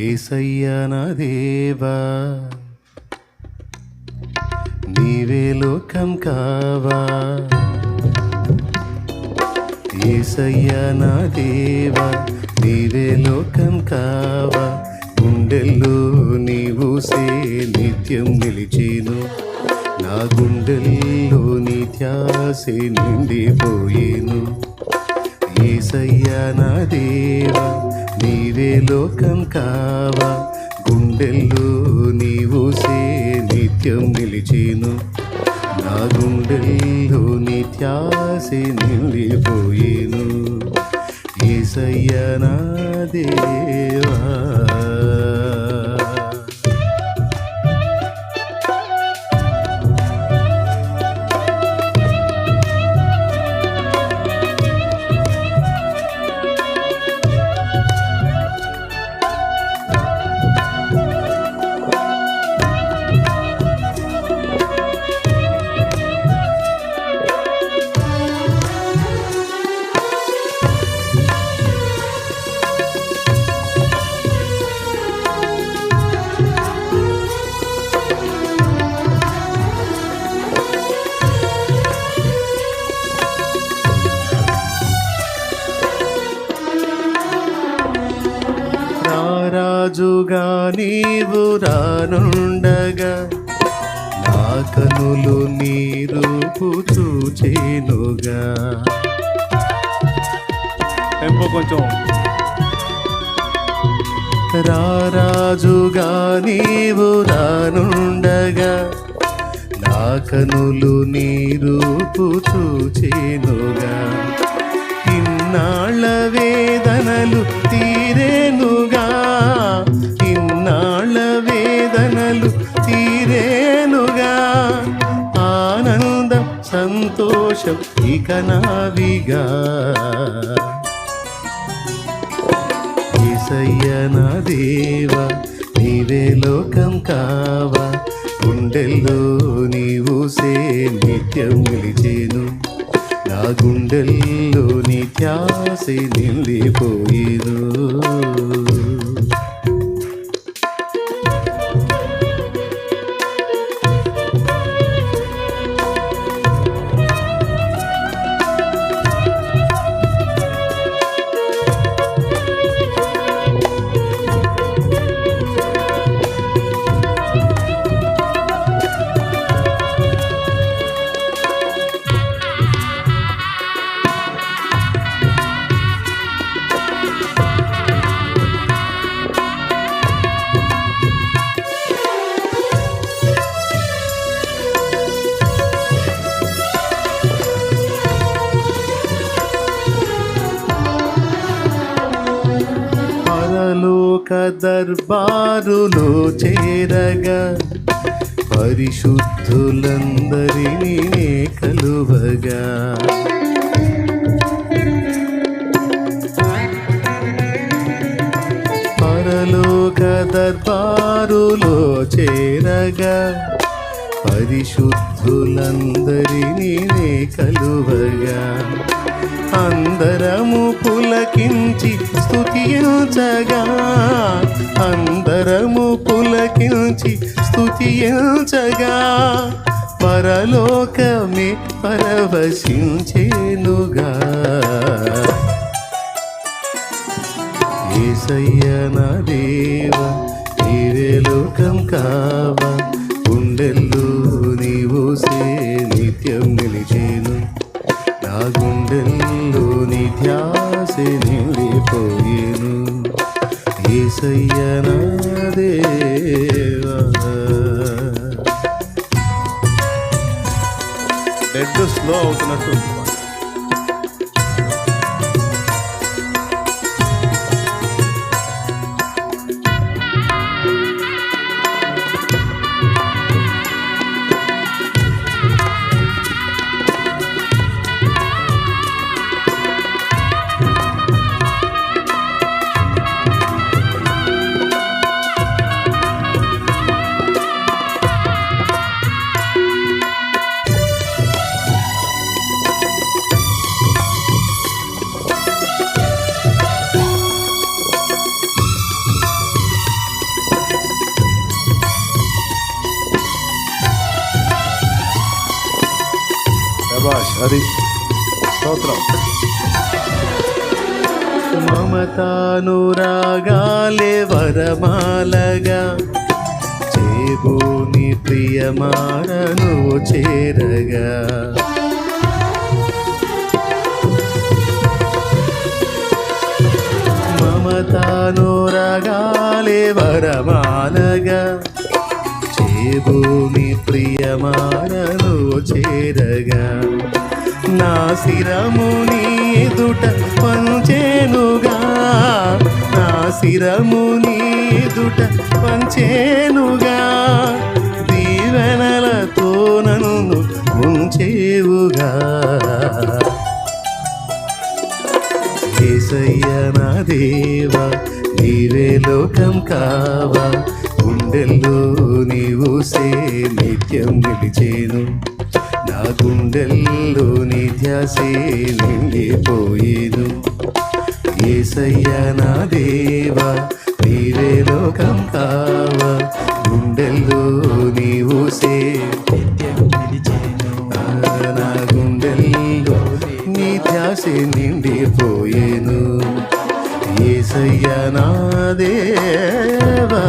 ఏసయ్యా నా దేవా నీవే లోకం కావా. ఏసయ్యా నా దేవా నీవే లోకం కావా. గుండెల్లో నీవు సే నిత్యం నిలిచేను. నా గుండెల్లో నీ త్యాసే నిండిపోయేను. ఏసయ్యా నా దేవా నీవే లోకం కావా? గుండెల్లో నీవు సే నిత్యం నిలిచేను. నా గుండెల్లో నిత్యాసే ధ్యాసే నిండిపోయేను. ఏసయ్యా నా దేవా రారాజుగా నీవు రానుండగా నా కనులు నీ రూపు చూచేనుగా. టెంపో కొంచెం. రారాజుగా నీవు రానుండగా నా కనులు నీ రూపు చూచేనుగా. ఇన్నాళ్ళ వేదనలు తీరేనుగా తీరేనుగా. ఆనందం సంతోషం ఇక నావిగా. ఏసయ్య నా దేవా నీవే లోకం కావా. గుండెల్లో నీవు సే నిత్యం నిలిచేను. నా గుండెల్లో నీ త్యాసే నిండిపోయేను. పరలోక దర్బారులో చేరగా పరిశుద్ధులందరినీ నే కలువగా. పరలోక దర్బారులో చేరగా పరిశుద్ధులందరినీ నే కలువగా. అందరము పులకించి స్థుతించగా అందరము పులకించి స్థుతించగా పరలోకమే పరవశించేనుగా. ఏసయ్య నా దేవ నీవే లోకం కావా గుండెల్లో నీవు సే నిత్యం నిలిచేను. నా గుండెల్లో నీ ధ్యాసే నిండిపోయేను. ఏసయ్య నా డెడ్ స్లో అవుతున్నట్టు. అది స్తోత్రం. మమతానురాగాలే వరమాలగా చేబూని ప్రియమాడను చేరగా. మమతానురాగాలే వరమాలగా చేబూని ప్రియమాడను చేరగా. నా శిరముని ఎదుట పంచేనుగా. నా శిరముని ఎదుట పంచేనుగా. దీవెనలతో నన్ను ఉంచేవుగా. ఏసయ్య నా దేవా నీవే లోకం కావా. గుండెల్లో నీవు సే నిత్యం నిలిచేను. నా గుండెల్లో నీ ధ్యాసే నిండిపోయేను ఏసయ్య నా దేవా నీవే లోకం కావా. గుండెల్లో నీవు సే. నా గుండెల్లో నీ ధ్యాస నిండిపోయేను. ఏసయ్య నా దేవా